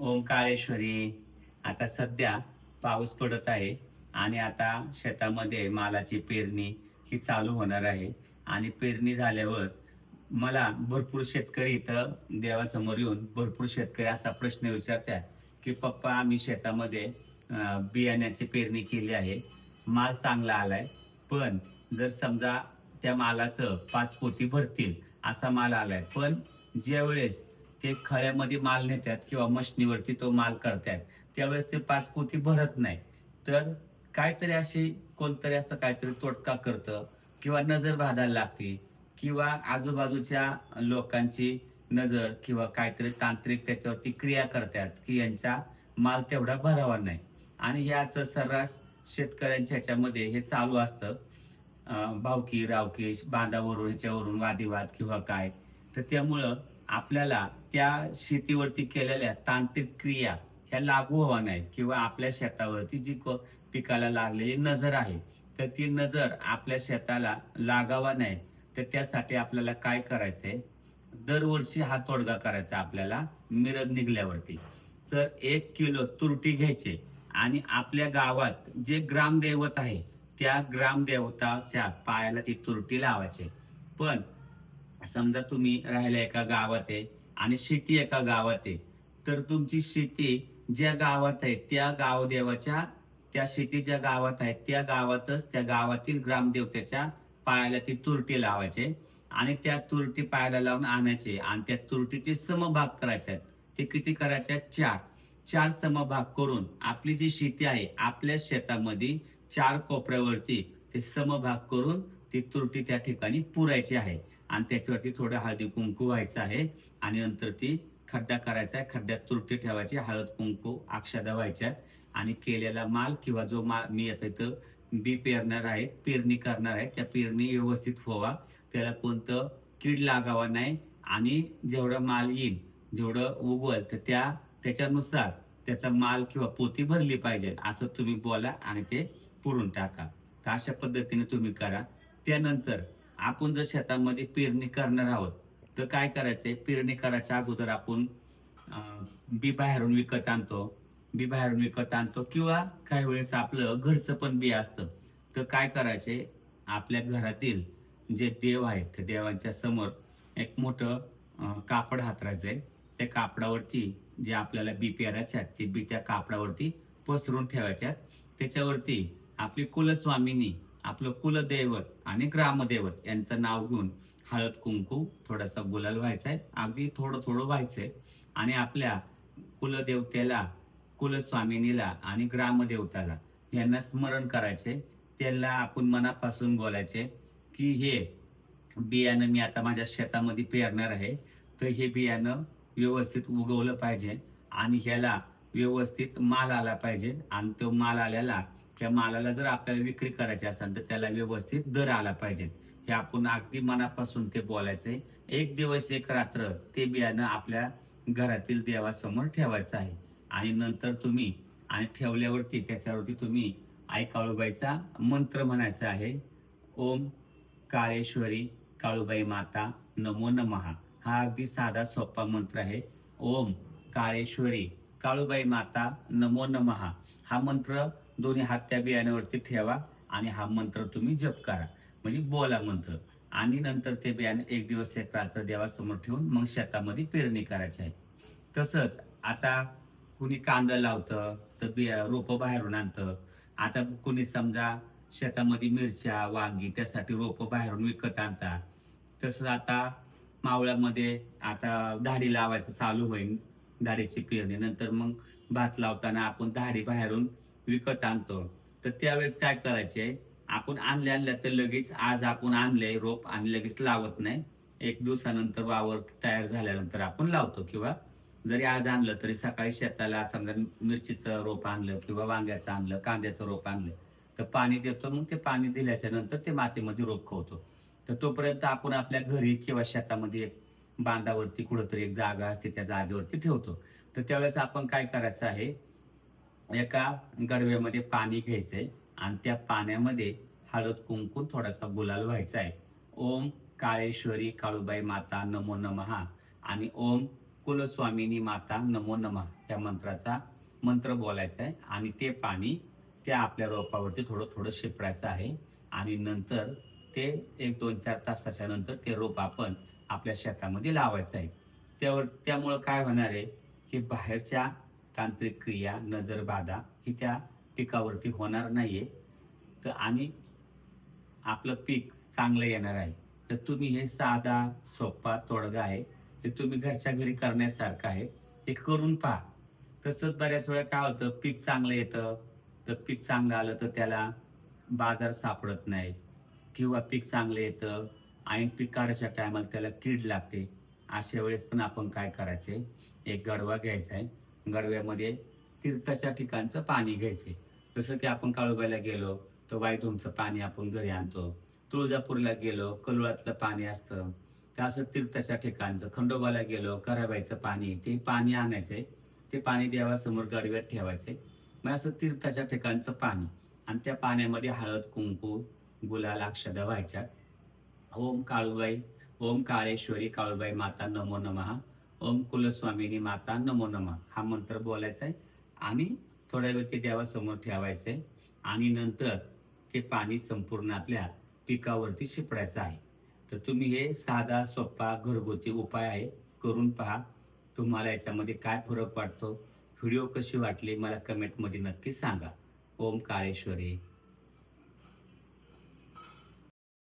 ओंकारेश्वरी. आता सध्या पाऊस पडत आहे आणि आता शेतामध्ये मालाची पेरणी ही चालू होणार आहे. आणि पेरणी झाल्यावर मला भरपूर शेतकरी इथं देवासमोर येऊन भरपूर शेतकरी असा प्रश्न विचारतात की पप्पा आम्ही शेतामध्ये बियाण्याची पेरणी केली आहे. माल चांगला आलाय पण जर समजा त्या मालाचं पाच पोती भरतील असा माल आलाय. पण ज्यावेळेस ते खळ्यामध्ये माल नेतात किंवा मशनीवरती तो माल करतात. त्यावेळेस ते पाच पोती भरत नाही. तर काहीतरी अशी कोणतरी असं काहीतरी तोटका करतं किंवा नजर बाधायला लागते किंवा आजूबाजूच्या लोकांची नजर किंवा काहीतरी तांत्रिक त्याच्यावरती क्रिया करतात की यांचा माल तेवढा भरावा नाही. आणि हे असं सर्रास शेतकऱ्यांच्या ह्याच्यामध्ये हे चालू असतं. भावकी रावकी बांधावरून ह्याच्यावरून वादिवाद किंवा काय. तर त्यामुळं आपल्याला त्या शेतीवरती केलेल्या तांत्रिक क्रिया ह्या लागू व्हावा नाही किंवा आपल्या शेतावरती जी पिकाला लागलेली नजर आहे तर ती नजर आपल्या शेताला लागावा नाही. तर त्यासाठी आपल्याला काय करायचंय? दरवर्षी हा तोडगा करायचा आपल्याला मिरग निघल्यावरती. तर एक किलो तुरटी घ्यायचे आणि आपल्या गावात जे ग्रामदैवत आहे त्या ग्रामदेवताच्या पायाला ती तुरटी लावायची. पण समजा तुम्ही राहिला एका गावात आहे आणि शेती एका गावात आहे तर तुमची शेती ज्या गावात आहे त्या गावदेवाच्या त्या शेतीच्या गावात आहे त्या गावातच त्या गावातील ग्रामदेवतेच्या पायाला ती तुरटी लावायचे आणि त्या तुरटी पायाला लावून आणायचे आणि त्या तुरटीचे समभाग करायचे. ते किती करायचे? चार. चार समभाग करून आपली जी शेती आहे आपल्या शेतामध्ये चार कोपऱ्यावरती ते समभाग करून ती तुरटी त्या ठिकाणी पुरायची आहे. आणि त्याच्यावरती थोडं हळदी कुंकू व्हायचं आहे. आणि नंतर ती खड्डा करायचा आहे. खड्ड्यात तुरटी ठेवायची. हळद कुंकू अक्षदा व्हायच्यात. आणि केलेला माल किंवा जो माल मी आता इथं बी पेरणार आहे पेरणी करणार आहे त्या पेरणी व्यवस्थित व्हावा. त्याला कोणतं कीड लागावा नाही. आणि जेवढं माल येईल जेवढं उगवल तर त्या त्याच्यानुसार त्याचा माल किंवा पोती भरली पाहिजे. असं तुम्ही बोला आणि ते पुरून टाका. तर अशा पद्धतीने तुम्ही करा. त्यानंतर आपण जर शेतामध्ये पेरणी करणार आहोत तर काय करायचंय? पेरणी करायच्या अगोदर आपण बी बाहेरून विकत आणतो. बी बाहेरून विकत आणतो किंवा काही वेळेस आपलं घरचं पण बी असतं. तर काय करायचे? आपल्या घरातील जे देव आहेत त्या देवांच्या समोर एक मोठं कापड हातरायचं आहे त्या कापडावरती जे आपल्याला बी पेरायच्या ते बी त्या कापडावरती पसरून ठेवायच्यात त्याच्यावरती आपली कुलस्वामिनी आपलं कुलदैवत आणि ग्रामदैवत यांचं नाव घेऊन हळद कुंकू थोडासा गुलाल व्हायचा आहे अगदी थोडं थोडं व्हायचंय. आणि आपल्या कुलदेवतेला कुलस्वामिनीला आणि ग्रामदेवताला यांना स्मरण करायचे. त्याला आपण मनापासून बोलायचे की हे बियाणं मी आता माझ्या शेतामध्ये पेरणार आहे. तर हे बियाणं व्यवस्थित उगवलं पाहिजे आणि ह्याला व्यवस्थित माल आला पाहिजे. आणि तो माल आल्याला त्या मालाला जर आपल्याला विक्री करायची असेल तर त्याला व्यवस्थित दर आला पाहिजे. हे आपण अगदी मनापासून ते बोलायचे एक दिवस एक रात्र ते बियाणं आपल्या घरातील देवासमोर ठेवायचं आहे. आणि नंतर तुम्ही आणि ठेवल्यावरती त्याच्यावरती तुम्ही आई काळूबाईचा मंत्र म्हणायचा आहे. ओम काळेश्वरी काळूबाई माता नमो नमहा हा अगदी साधा सोपा मंत्र आहे. ओम काळेश्वरी काळूबाई माता नमो नमहा हा मंत्र दोन्ही हात त्या बियाण्यावरती ठेवा आणि हा मंत्र तुम्ही जप करा. म्हणजे बोला मंत्र. आणि नंतर ते बियाणं एक दिवस एक रात्र देवासमोर ठेवून मग शेतामध्ये पेरणी करायची आहे. तसंच आता कुणी कांदा लावतं तर बिया रोपं बाहेरून आणतं. आता कुणी समजा शेतामध्ये मिरच्या वांगी त्यासाठी रोपं बाहेरून विकत आणतात. तसंच आता मावळ्यामध्ये आता धाडी लावायचं चालू होईल धाडीची पेरणी. नंतर मग भात लावताना आपण धाडी बाहेरून विकत आणतो. तर त्यावेळेस काय करायचे? आपण आणले आणल्या तर लगेच आज आपण आणले रोप आणि लगेच लावत नाही. एक दिवसानंतर वावर तयार झाल्यानंतर आपण लावतो किंवा जरी आज आणलं तरी सकाळी शेताला समजा मिरचीचं रोप आणलं किंवा वांग्याचं आणलं कांद्याचं रोप आणलं तर पाणी देतो. मग ते पाणी दिल्याच्या नंतर ते मातीमध्ये रोप खवतो. तर तोपर्यंत आपण आपल्या घरी किंवा शेतामध्ये एक बांधावरती कुठंतरी एक जागा असते त्या जागेवरती ठेवतो. तर त्यावेळेस आपण काय करायचं आहे? एका गडव्यामध्ये पाणी घ्यायचंय आणि त्या पाण्यामध्ये हळद कुंकू थोडासा गुलाल व्हायचा आहे. ओम काळेश्वरी काळूबाई माता नमो नमहा आणि ओम कुलस्वामिनी माता नमो नमः या मंत्राचा मंत्र बोलायचा आहे. आणि ते पाणी त्या आपल्या रोपावरती थोडं थोडं शिपडायचं आहे. आणि नंतर ते एक दोन चार तासाच्या नंतर ते रोप आपण आपल्या शेतामध्ये लावायचं आहे. त्यावर त्यामुळं काय होणार आहे की बाहेरच्या तांत्रिक क्रिया नजर बाधा ही त्या पिकावरती होणार नाहीये. तर आणि आपलं पीक चांगलं येणार आहे. तर तुम्ही हे साधा सोपा तोडगा आहे. हे तुम्ही घरच्या घरी करण्यासारखं आहे. हे करून पहा. तसंच बऱ्याच वेळा काय होतं पीक चांगलं येतं. तर पीक चांगलं आलं तर त्याला बाजार सापडत नाही. किंवा पीक चांगलं येतं आणि पीक काढायच्या टायमाला त्याला कीड लागते. अशा वेळेस पण आपण काय करायचे? एक गडवा घ्यायचा आहे. गडव्यामध्ये तीर्थाच्या ठिकाणचं पाणी घ्यायचे. जसं की आपण काळूबाईला गेलो तर वायधूमचं पाणी आपण घरी आणतो. तुळजापूरला गेलो कलुळातलं पाणी असतं. तर असं तीर्थाच्या ठिकाणचं खंडोबाला गेलो कराबाईचं पाणी ते पाणी आणायचे. ते पाणी देवासमोर गडव्यात ठेवायचे. मग असं तीर्थाच्या ठिकाणचं पाणी. आणि त्या पाण्यामध्ये हळद कुंकू गुलाल अक्षदा व्हायच्या. ओम काळूबाई ओम काळेश्वरी काळूबाई माता नमो नमः. ओम कुलस्वामिनी माता नमो नमः. हा मंत्र बोलायचा आहे. आणि थोड्या वेळ ते देवासमोर ठेवायचं आहे आणि नंतर ते पाणी संपूर्ण आपल्या पिकावरती शिपडायचं आहे. तर तुम्ही हे साधा सोपा घरगुती उपाय आहे. करून पहा. तुम्हाला याच्यामध्ये काय फरक वाटतो? व्हिडिओ कशी वाटली? मला कमेंटमध्ये नक्की सांगा. ओम काळेश्वरी.